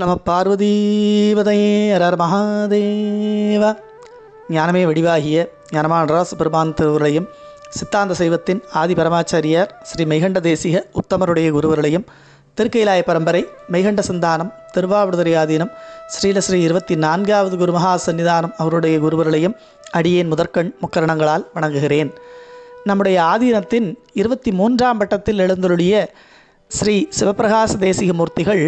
நம பார்வதீவதையே அரர் மகாதேவ. ஞானமே வடிவாகிய ஞானமானராச பெருமான் திருவுரையும் சித்தாந்த சைவத்தின் ஆதி பரமாச்சாரியார் ஸ்ரீ மெய்கண்ட தேசிக உத்தமருடைய குருவர்களையும் திருக்கைலாய பரம்பரை மெய்கண்ட சந்தானம் திருவாவடுதுறை ஆதீனம் ஸ்ரீலஸ்ரீ இருபத்தி நான்காவது குருமகா சன்னிதானம் அவருடைய குருவர்களையும் அடியேன் முதற்கண் முக்கரணங்களால் வணங்குகிறேன். நம்முடைய ஆதீனத்தின் இருபத்தி மூன்றாம் பட்டத்தில் எழுந்தருளிய ஸ்ரீ சிவபிரகாச தேசிக மூர்த்திகள்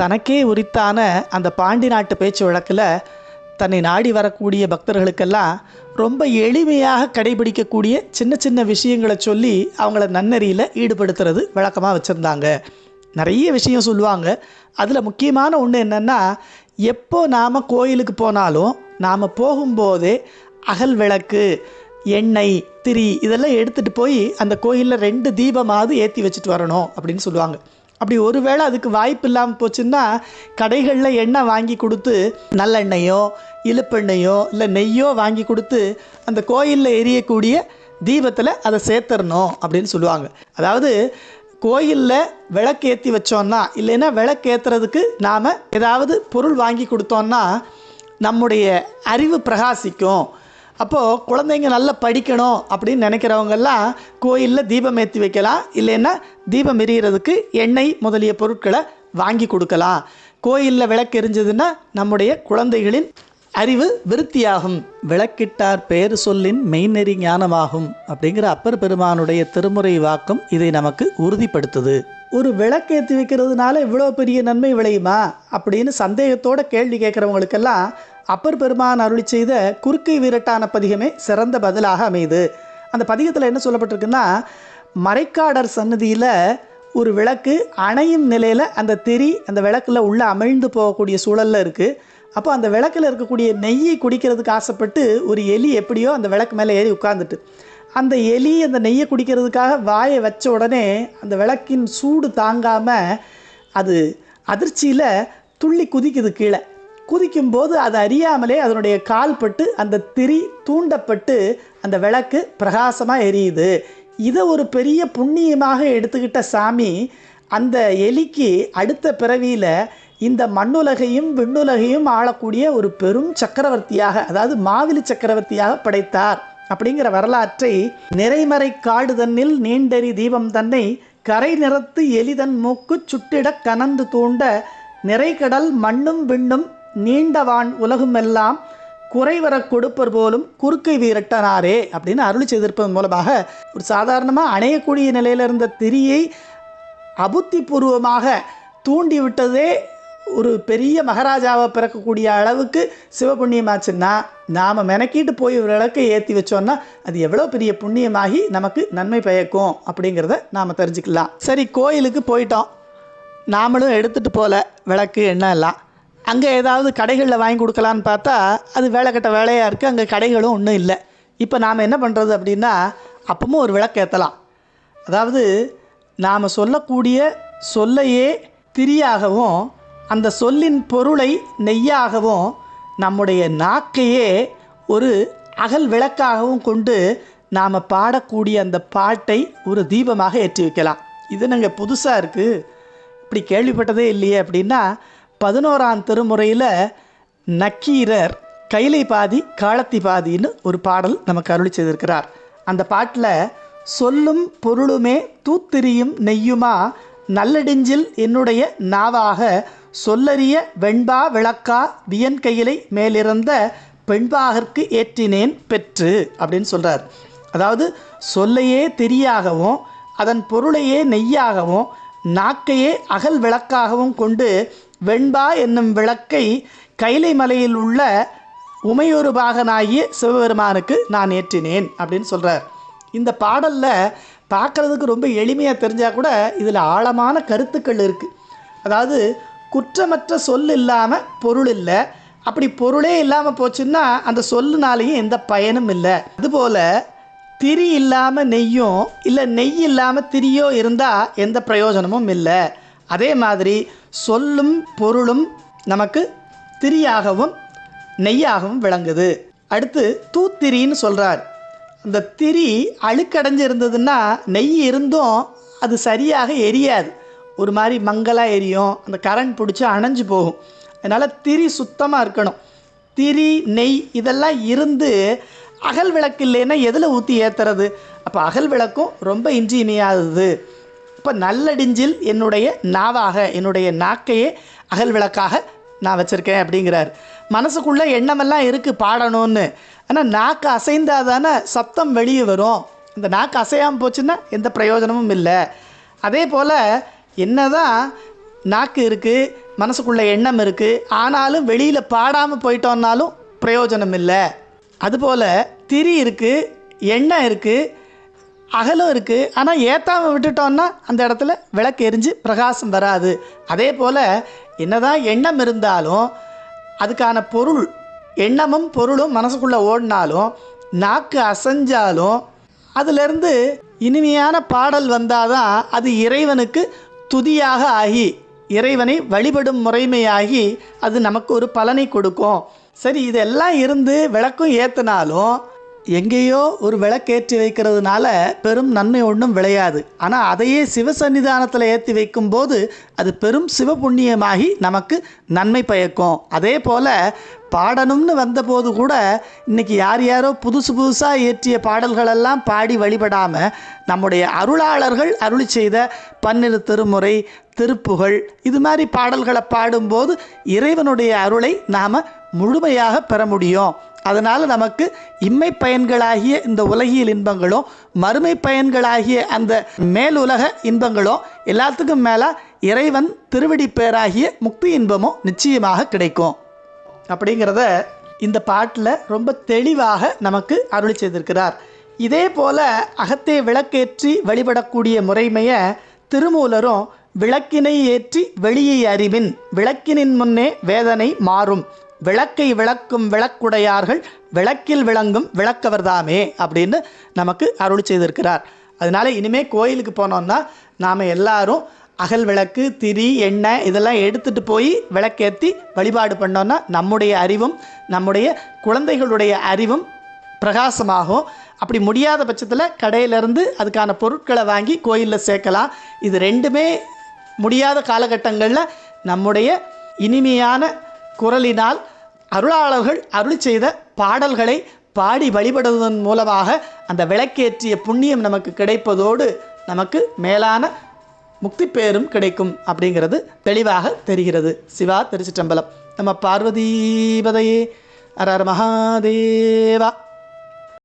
தனக்கே உரித்தான அந்த பாண்டி நாட்டு பேச்சு வழக்கில் தன்னை நாடி வரக்கூடிய பக்தர்களுக்கெல்லாம் ரொம்ப எளிமையாக கடைபிடிக்கக்கூடிய சின்ன சின்ன விஷயங்களை சொல்லி அவங்கள நன்னறியில் ஈடுபடுத்துறது வழக்கமாக வச்சுருந்தாங்க. நிறைய விஷயம் சொல்லுவாங்க. அதில் முக்கியமான ஒன்று என்னென்னா எப்போ நாம் கோயிலுக்கு போனாலும் நாம் போகும்போதே அகல் விளக்கு எண்ணெய் திரி இதெல்லாம் எடுத்துகிட்டு போய் அந்த கோயிலில் ரெண்டு தீபமாவது ஏற்றி வச்சுட்டு வரணும் அப்படின்னு சொல்லுவாங்க. அப்படி ஒருவேளை அதுக்கு வாய்ப்பு இல்லாமல் போச்சுன்னா கடைகளில் எண்ணெய் வாங்கி கொடுத்து நல்லெண்ணெயோ இழுப்பெண்ணெயோ இல்லை நெய்யோ வாங்கி கொடுத்து அந்த கோயிலில் எரியக்கூடிய தீபத்தில் அதை சேர்த்துடணும் அப்படின்னு சொல்லுவாங்க. அதாவது கோயிலில் விளக்கு ஏற்றி வச்சோன்னா இல்லைன்னா விளக்கு ஏற்றுறதுக்கு நாம் ஏதாவது பொருள் வாங்கி கொடுத்தோன்னா நம்முடைய அறிவு பிரகாசிக்கும். அப்போது குழந்தைங்க நல்லா படிக்கணும் அப்படின்னு நினைக்கிறவங்கெல்லாம் கோயிலில் தீபம் ஏற்றி வைக்கலாம். இல்லைன்னா தீபம் எரியறதுக்கு எண்ணெய் முதலிய பொருட்களை வாங்கி கொடுக்கலாம். கோயிலில் விளக்கு எரிஞ்சதுன்னா நம்முடைய குழந்தைகளின் அறிவு விருத்தியாகும். விளக்கிட்டார் பேர் சொல்லின் மெய்நெறி ஞானமாகும் அப்படிங்கிற அப்பர் பெருமானுடைய திருமுறை வாக்கம் இதை நமக்கு உறுதிப்படுத்துது. ஒரு விளக்கேற்றி வைக்கிறதுனால இவ்வளோ பெரிய நன்மை விளையுமா? அப்படின்னு சந்தேகத்தோட கேள்வி கேட்குறவங்களுக்கெல்லாம் அப்பர் பெருமான் அருளி செய்த குறுக்கை வீரட்டான பதிகமே சிறந்த பதிலாக அமையுது. அந்த பதிகத்தில் என்ன சொல்லப்பட்டிருக்குன்னா மறைக்காடர் சன்னதியில் ஒரு விளக்கு அணையும் நிலையில் அந்த திரி அந்த விளக்கில் உள்ளே அமிழ்ந்து போகக்கூடிய சூழலில் இருக்குது அப்போ அந்த விளக்கில் இருக்கக்கூடிய நெய்யை குடிக்கிறதுக்கு ஆசைப்பட்டு ஒரு எலி எப்படியோ அந்த விளக்கு மேலே ஏறி உட்காந்துட்டு அந்த எலி அந்த நெய்யை குடிக்கிறதுக்காக வாயை வச்ச உடனே அந்த விளக்கின் சூடு தாங்காமல் அது அதிர்ச்சியில் துள்ளி குதிக்குது கீழே. குதிக்கும்போது அது அறியாமலே அதனுடைய கால் பட்டு அந்த திரி தூண்டப்பட்டு அந்த விளக்கு பிரகாசமாக எரியுது. இதை ஒரு பெரிய புண்ணியமாக எடுத்துக்கிட்ட சாமி அந்த எலிக்கு அடுத்த பிறவியில் இந்த மண்ணுலகையும் விண்ணுலகையும் ஆளக்கூடிய ஒரு பெரும் சக்கரவர்த்தியாக அதாவது மாவிலி சக்கரவர்த்தியாக படைத்தார். அப்படிங்கிற வரலாற்றை நிறைமறை காடு தன்னில் நீண்டெறி தீபம் தன்னை கரை நிறத்து எலிதன் மூக்கு சுட்டிட கனந்து தூண்ட நிறைகடல் மண்ணும் விண்ணும் நீண்டவான் உலகுமெல்லாம் குறைவர கொடுப்பர் போலும் குறுக்கை வீரட்டனாரே அப்படின்னு அருள் செய்திருப்பதன் மூலமாக ஒரு சாதாரணமாக அணையக்கூடிய நிலையில் இருந்த திரியை அபுத்திபூர்வமாக தூண்டிவிட்டதே ஒரு பெரிய மகாராஜாவை பிறக்கக்கூடிய அளவுக்கு சிவபுண்ணியமாச்சுன்னா நாம் மெனக்கிட்டு போய் ஒரு விளக்கை ஏற்றி வச்சோன்னா அது எவ்வளோ பெரிய புண்ணியமாகி நமக்கு நன்மை பயக்கும் அப்படிங்கிறத நாம் தெரிஞ்சுக்கலாம். சரி கோயிலுக்கு போயிட்டோம். நாமளும் எடுத்துகிட்டு போகல விளக்கு எண்ணெய் எல்லாம். அங்கே ஏதாவது கடைகளில் வாங்கி கொடுக்கலான்னு பார்த்தா அது வேலை கட்ட வேலையாக இருக்குது அங்கே கடைகளும் ஒன்றும் இல்லை. இப்போ நாம் என்ன பண்ணுறது அப்படின்னா அப்பவும் ஒரு விளக்கு ஏற்றலாம் அதாவது நாம் சொல்லக்கூடிய சொல்லையே திரியாகவும் அந்த சொல்லின் பொருளை நெய்யாகவும் நம்முடைய நாக்கையே ஒரு அகல் விளக்காகவும் கொண்டு நாம் பாடக்கூடிய அந்த பாட்டை ஒரு தீபமாக ஏற்றி வைக்கலாம். இது நாங்கள் புதுசாக இருக்குது இப்படி கேள்விப்பட்டதே இல்லையே அப்படின்னா பதினோராம் திருமுறையில் நக்கீரர் கைலை பாதி காலத்தி பாதின்னு ஒரு பாடல் நமக்கு அருளி செய்திருக்கிறார். அந்த பாட்டில் சொல்லும் பொருளுமே தூத்திரியும் நெய்யுமா நல்லடிஞ்சில் என்னுடைய நாவாக சொல்லறிய வெண்பா விளக்கா வியன் கையிலை மேலிருந்த பெண்பாகற்கு ஏற்றினேன் பெற்று அப்படின்னு சொல்கிறார் அதாவது சொல்லையே தெரியாகவும் அதன் பொருளையே நெய்யாகவும் நாக்கையே அகல் விளக்காகவும் கொண்டு வெண்பா என்னும் விளக்கை கைலை மலையில் உள்ள உமையொரு பாகனாகிய சிவபெருமானுக்கு நான் ஏற்றினேன் அப்படின்னு சொல்கிறார் இந்த பாடலில் பார்க்குறதுக்கு ரொம்ப எளிமையாக தெரிஞ்சால் கூட இதில் ஆழமான கருத்துக்கள் இருக்குது அதாவது குற்றமற்ற சொல் இல்லாமல் பொருள் இல்லை. அப்படி பொருளே இல்லாமல் போச்சுன்னா அந்த சொல்லுனாலேயும் எந்த பயனும் இல்லை. அதுபோல் திரி இல்லாமல் நெய்யும் இல்லை நெய் இல்லாமல் திரியோ இருந்தால் எந்த பிரயோஜனமும் இல்லை. அதே மாதிரி சொல்லும் பொருளும் நமக்கு திரியாகவும் நெய்யாகவும் விளங்குது. அடுத்து தூத்திரின்னு சொல்கிறார் அந்த திரி அழுக்கடைஞ்சு இருந்ததுன்னா நெய் இருந்தும் அது சரியாக எரியாது. ஒரு மாதிரி மங்கலாக எரியும். அந்த கரண்ட் பிடிச்சி அணைஞ்சு போகும். அதனால் திரி சுத்தமாக இருக்கணும். திரி நெய் இதெல்லாம் இருந்து அகல் விளக்கு இல்லைன்னா எதில் ஊற்றி ஏற்றுறது அப்போ அகல் விளக்கும் ரொம்ப இன்றியமையாதது இப்போ நல்லடிஞ்சில் என்னுடைய நாவாக என்னுடைய நாக்கையே அகல் விளக்காக நான் வச்சுருக்கேன் அப்படிங்கிறார். மனசுக்குள்ளே எண்ணமெல்லாம் இருக்குது பாடணும்னு. ஆனால் நாக்கு அசைந்தால் தானே சத்தம் வெளியே வரும். இந்த நாக்கு அசையாமல் போச்சுன்னா எந்த பிரயோஜனமும் இல்லை. அதே போல் என்னதான் நாக்கு இருக்குது மனசுக்குள்ளே எண்ணம் இருக்குது ஆனாலும் வெளியில் பாடாமல் போயிட்டோம்னாலும் பிரயோஜனம் இல்லை அதுபோல் திரி இருக்குது எண்ணெய் இருக்குது அகலும் இருக்குது ஆனால் ஏற்றாமல் விட்டுட்டோன்னா அந்த இடத்துல விளக்கு எரிஞ்சு பிரகாசம் வராது. அதே போல் என்னதான் எண்ணம் இருந்தாலும் அதுக்கான பொருள் எண்ணமும் பொருளும் மனசுக்குள்ளே ஓடினாலும் நாக்கு அசைஞ்சாலும் அதிலிருந்து இனிமையான பாடல் வந்தால் தான் அது இறைவனுக்கு துதியாக ஆகி இறைவனை வழிபடும் முறைமையாகி அது நமக்கு ஒரு பலனை கொடுக்கும். சரி இதெல்லாம் இருந்து விளக்கும் ஏற்றினாலும் எங்கேயோ ஒரு விளக்கேற்றி வைக்கிறதுனால பெரும் நன்மை ஒன்றும் விளையாது. ஆனால் அதையே சிவசன்னிதானத்தில் ஏற்றி வைக்கும்போது அது பெரும் சிவபுண்ணியமாகி நமக்கு நன்மை பயக்கும். அதே போல் பாடணும்னு வந்தபோது கூட இன்றைக்கி யார் யாரோ புதுசு புதுசாக இயற்றிய பாடல்களெல்லாம் பாடி வழிபடாமல் நம்முடைய அருளாளர்கள் அருளி செய்த பன்னிரு திருமுறை திருப்புகழ் இது மாதிரி பாடல்களை பாடும்போது இறைவனுடைய அருளை நாம் முழுமையாக பெற முடியும். அதனால் நமக்கு இம்மை பயன்களாகிய இந்த உலகியல் இன்பங்களும் மறுமை பயன்களாகிய அந்த மேலுலக இன்பங்களும் எல்லாத்துக்கும் மேலே இறைவன் திருவடி பேராகிய முக்தி இன்பமும் நிச்சயமாக கிடைக்கும். அப்படிங்கிறத இந்த பாட்டில் ரொம்ப தெளிவாக நமக்கு அருளி செய்திருக்கிறார். இதே போல அகத்தே விளக்கேற்றி வழிபடக்கூடிய முறைமையை திருமூலரும் விளக்கினை ஏற்றி வெளியை அறிவின். விளக்கினின் முன்னே வேதனை மாறும். விளக்கை விளக்கும் விளக்குடையார்கள் விளக்கில் விளங்கும் விளக்கவர்தாமே அப்படின்னு நமக்கு அருள் செய்திருக்கிறார். அதனால இனிமேல் கோயிலுக்கு போனோம்னா நாம் எல்லாரும் அகல் விளக்கு திரி எண்ணெய் இதெல்லாம் எடுத்துகிட்டு போய் விளக்கேற்றி வழிபாடு பண்ணோன்னா நம்முடைய அறிவும் நம்முடைய குழந்தைகளுடைய அறிவும் பிரகாசமாகும். அப்படி முடியாத பட்சத்தில் கடையிலேருந்து அதுக்கான பொருட்களை வாங்கி கோயிலில் சேர்க்கலாம். இது ரெண்டுமே முடியாத காலகட்டங்களில் நம்முடைய இனிமையான குரலினால் அருளாளர்கள் அருள் செய்த பாடல்களை பாடி வழிபடுவதன் மூலமாக அந்த விளக்கேற்றிய புண்ணியம் நமக்கு கிடைப்பதோடு நமக்கு மேலான முக்தி பேரும் கிடைக்கும் அப்படிங்கிறது தெளிவாக தெரிகிறது. சிவா திருச்சிற்றம்பலம். நம்ம பார்வதீபதையே. அரர் மகாதேவா.